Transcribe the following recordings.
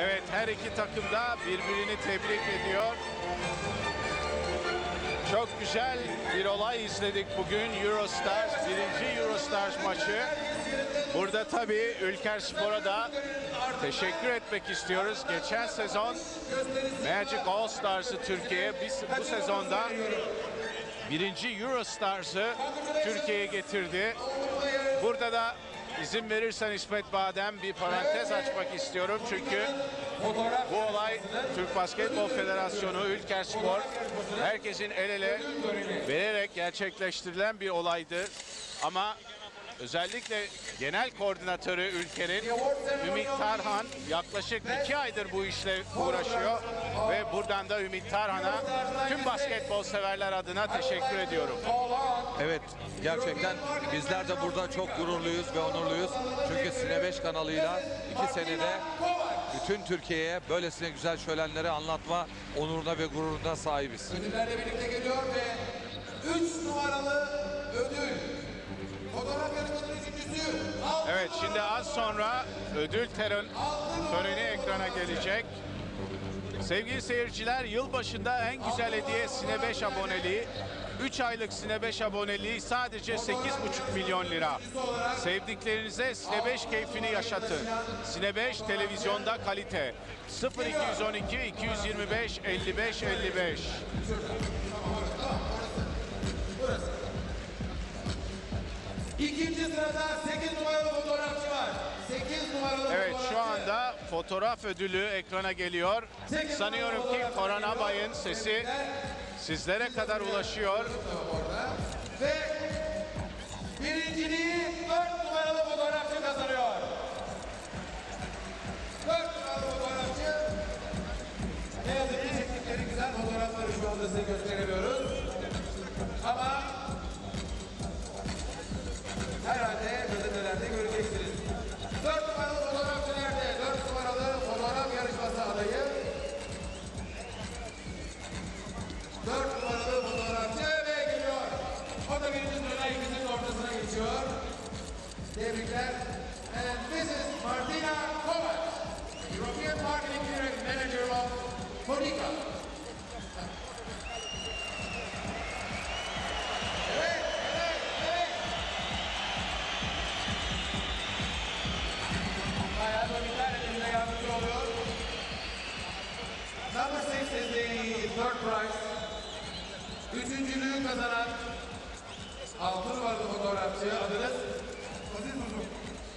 Evet her iki takım da birbirini tebrik ediyor. Çok güzel bir olay izledik bugün Eurostars, birinci Eurostars maçı. Burada tabii Ülker Spor'a da teşekkür etmek istiyoruz. Geçen sezon Magic All Stars'ı Türkiye'ye, biz bu sezonda birinci Eurostars'ı Türkiye'ye getirdi. Burada da izin verirsen İsmet Badem bir parantez açmak istiyorum. Çünkü bu olay Türk Basketbol Federasyonu, Ülker Spor herkesin el ele vererek gerçekleştirilen bir olaydı. Ama özellikle genel koordinatörü ülkenin Ümit Tarhan yaklaşık iki aydır bu işle uğraşıyor ve buradan da Ümit Tarhan'a tüm basketbol severler adına teşekkür ediyorum. Evet gerçekten bizler de burada çok gururluyuz ve onurluyuz. Çünkü Sine 5 kanalıyla iki senede bütün Türkiye'ye böylesine güzel şölenleri anlatma onuruna ve gururuna sahibiz. Ödüllerle birlikte geliyor ve 3 numaralı ödül. Fotoğraf yarışmasının üçüncüsü. Al- Evet şimdi az sonra ödül tören, töreni ekrana gelecek. Sevgili seyirciler yılbaşında en güzel hediye Sine 5 aboneliği. 3 aylık Sine 5 aboneliği sadece 8,5 milyon lira. Sevdiklerinize Sine 5 keyfini yaşatın. Sine 5 televizyonda kalite. 0212 225 55 55. İkinci sırada 8 numaralı fotoğrafçı var. 8 numaralı Evet şu anda fotoğraf ödülü ekrana geliyor. Sanıyorum ki Koran Abay'ın sesi sizlere kadar ulaşıyor. Ve birinciliği 4 numaralı fotoğrafçı kazanıyor. 4 numaralı fotoğrafçı. Ne yazık ki çektikleri güzel fotoğrafları şu anda size gösteremiyoruz.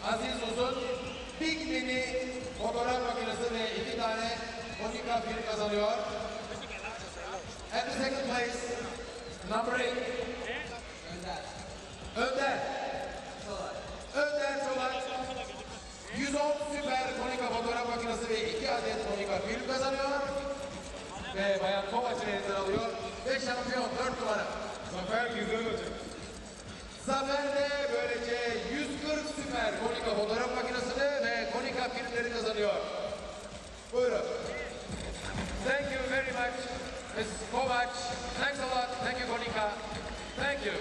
Aziz Uzun Big Mini fotoğraf makinesi ve iki tane Monica film kazanıyor. At the second place, number eight. Önder. Önder. Çolak. 110 süper Monica fotoğraf makinesi ve iki adet Monica film kazanıyor. Ve Bayan Kovaç'ın elinden alıyor. Ve şampiyon 4 numara. Zafer güzel olacak. Zafer de böylece 140 süper Konica fotoğraf makinesini ve Konica filmleri kazanıyor. Buyurun. Thank you very much, Ms. Kovac. Thanks a lot. Thank you, Konica. Thank you.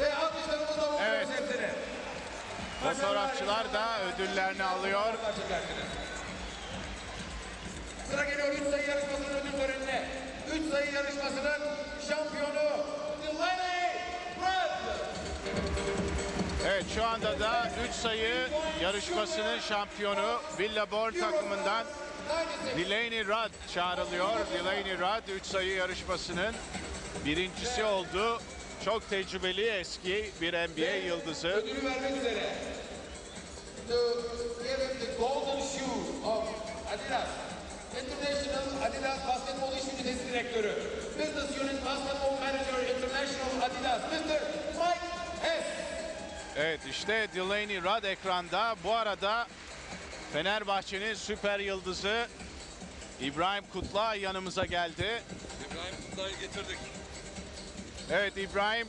Ve alkışlarımızla bakıyoruz Evet. hepsini. Fotoğrafçılar da ödüllerini alıyor. Sıra geliyor 3 sayı yarışmasının şu anda da 3 sayı yarışmasının şampiyonu Villaborn takımından Delaney Rudd çağrılıyor. Delaney Rudd 3 sayı yarışmasının birincisi oldu. Çok tecrübeli eski bir NBA yıldızı. Ödülü vermek üzere. To give him the golden shoe of Adidas. International Adidas Basketbol İş Ünitesi Direktörü. Business Unit Basketball Manager International Adidas. Mr. Evet işte Delaney Rudd ekranda. Bu arada Fenerbahçe'nin süper yıldızı İbrahim Kutlay yanımıza geldi. İbrahim Kutlay'ı getirdik. Evet İbrahim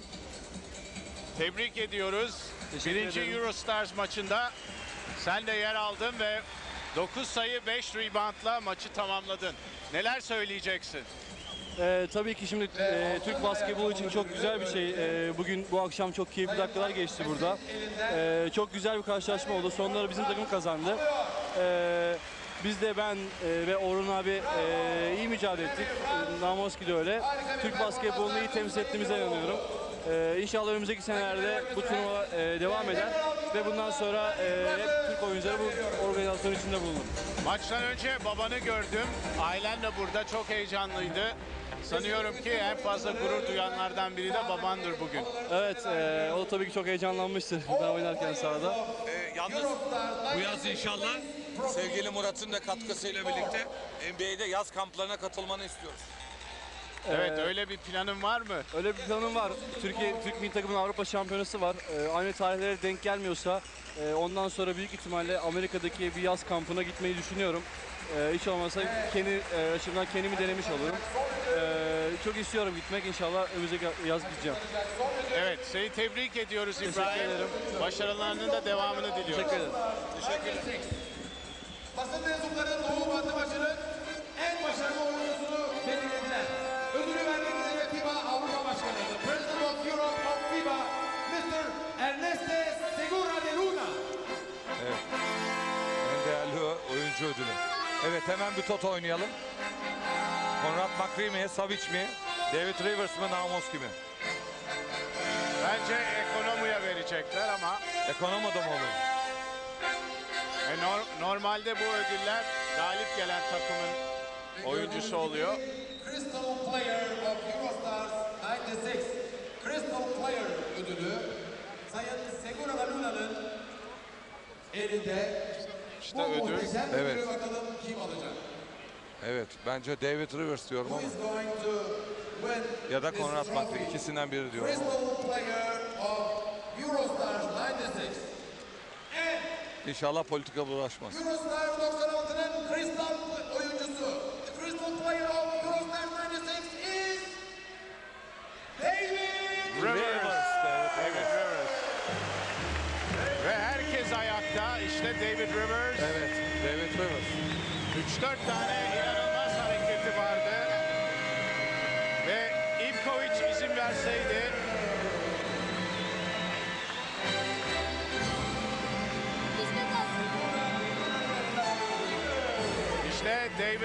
tebrik ediyoruz. Birinci Eurostars maçında sen de yer aldın ve 9 sayı 5 reboundla maçı tamamladın. Neler söyleyeceksin? Ee, tabii ki şimdi e, Türk basketbolu için çok güzel bir şey. Ee, bugün bu akşam çok keyifli dakikalar geçti burada. Ee, çok güzel bir karşılaşma oldu. Sonları bizim takım kazandı. Ee, Biz de ben e, ve Orhun abi e, iyi mücadele ettik. E, Namoski de öyle. Türk basketbolunu iyi temsil ettiğimize inanıyorum. E, inşallah önümüzdeki senelerde bu turnuva e, devam eder ve bundan sonra e, hep Türk oyuncuları bu organizasyon içinde bulunur. Maçtan önce babanı gördüm. Ailen de burada çok heyecanlıydı. Sanıyorum ki en fazla gurur duyanlardan biri de babandır bugün. Evet, e, o da tabii ki çok heyecanlanmıştır ben oynarken sahada. Ee, yalnız bu yaz inşallah sevgili Murat'ın da katkısıyla birlikte NBA'de yaz kamplarına katılmanı istiyoruz. Evet öyle bir planın var mı? Öyle bir planım var. Türkiye Türk milli takımının Avrupa Şampiyonası var. Ee, aynı tarihlere denk gelmiyorsa e, ondan sonra büyük ihtimalle Amerika'daki bir yaz kampına gitmeyi düşünüyorum. Ee, hiç olmazsa kendi e, açımdan kendimi denemiş olurum. Ee, çok istiyorum gitmek. İnşallah önümüzdeki yaz gideceğim. Evet seni tebrik ediyoruz İbrahim. ederim. Başarılarının da devamını diliyoruz. Teşekkür ederim. Basın mensupları Doğu Batı maçının en başarılı oyuncusunu belirlediler. Ödülü vermek üzere FIBA Avrupa Başkanı, President of Europe of FIBA, Mr. Ernesto Segura de Luna. En değerli oyuncu ödülü. Evet hemen bir toto oynayalım. Konrad McCree mi, Savic mi, David Rivers mı, Namoski mi? Bence ekonomiye verecekler ama Ekonomide mi olur? e, nor- normalde bu ödüller galip gelen takımın oyuncusu oluyor. Crystal Player of Eurostars 96. Crystal Player ödülü Sayın Segura Luna'nın elinde. İşte Bu ödül. muhteşem Evet. ödülü bakalım kim alacak? Evet bence David Rivers diyorum ama. Ya da trophy? McCree ikisinden biri diyorum. Crystal Player of Eurostars 96. İnşallah politika bulaşmaz. Eurostars 96'nın Crystal oyuncusu. The Crystal Player of Eurostars 96 is David Rivers. David Rivers. Ve herkes ayakta. İşte David Rivers. Evet, David Rivers. 3-4 tane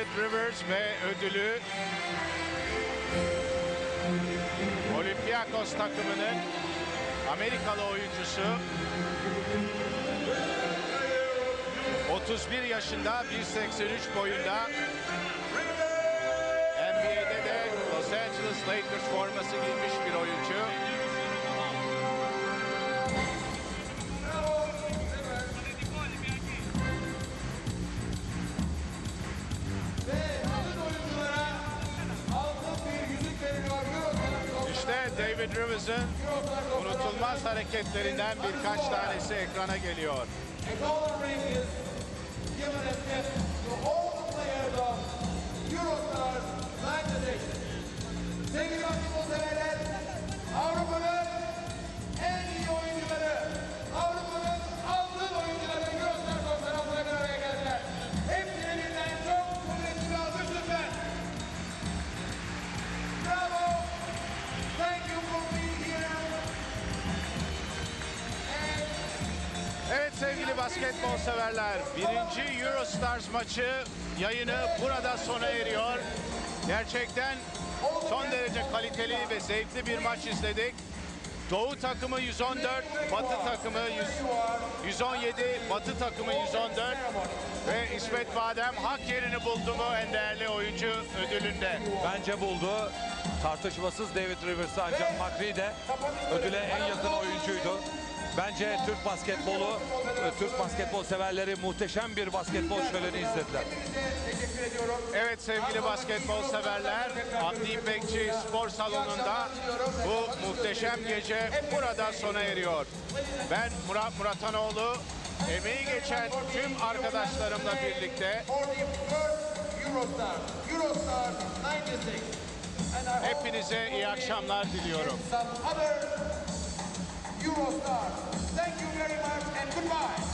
David Rivers ve ödülü Olympiakos takımının Amerikalı oyuncusu 31 yaşında 1.83 boyunda NBA'de de Los Angeles Lakers forması giymiş bir oyuncu. David unutulmaz hareketlerinden birkaç tanesi ekrana geliyor. Basketbol severler, birinci Eurostars maçı yayını burada sona eriyor. Gerçekten son derece kaliteli ve zevkli bir maç izledik. Doğu takımı 114, Batı takımı 100 117, Batı takımı 114 ve İsmet Badem hak yerini buldu mu en değerli oyuncu ödülünde. Bence buldu. Tartışmasız David Rivers'ı ancak McCree de ödüle en yakın oyuncuydu. Bence Türk basketbolu, e, Türk basketbol severleri muhteşem bir basketbol şöleni izlediler. Evet sevgili basketbol severler, Adli Bekçi Spor Salonu'nda bu muhteşem gece burada sona eriyor. Ben Murat Muratanoğlu, emeği geçen tüm arkadaşlarımla birlikte for the first Eurostar, Eurostar 96. And I hope hepinize iyi akşamlar diliyorum. Eurostars. Thank you very much and goodbye.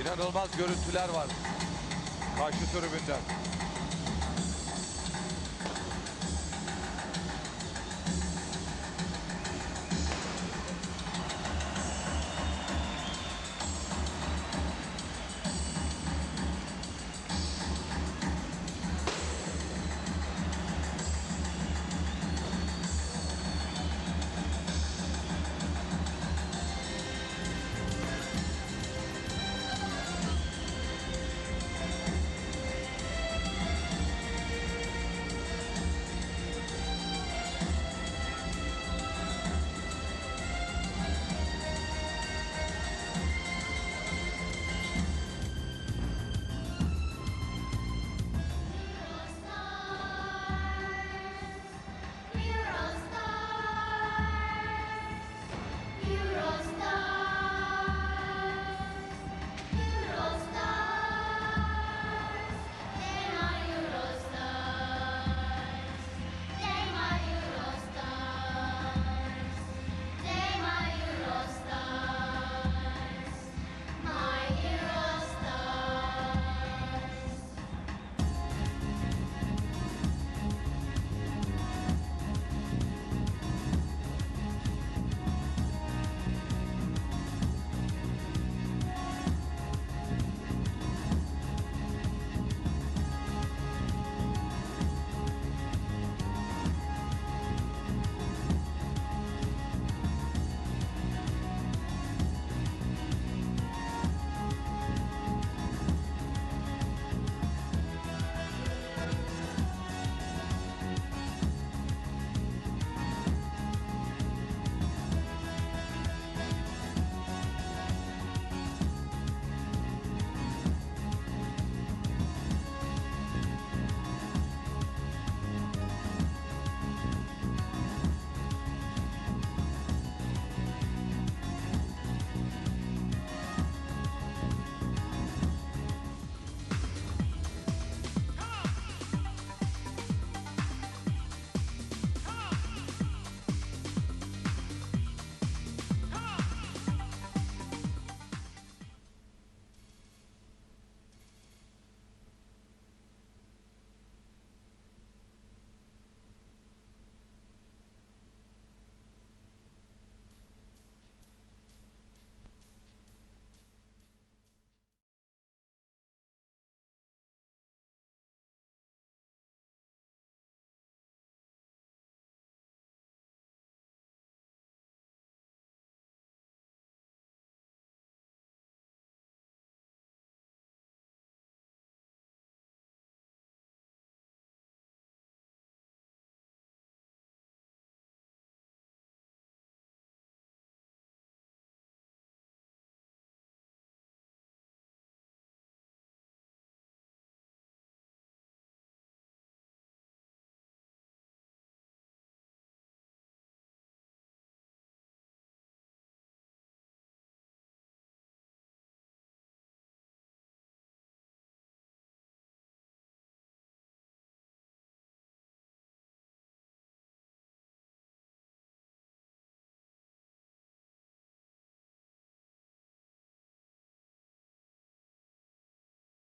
İnanılmaz görüntüler var. Karşı tribünden.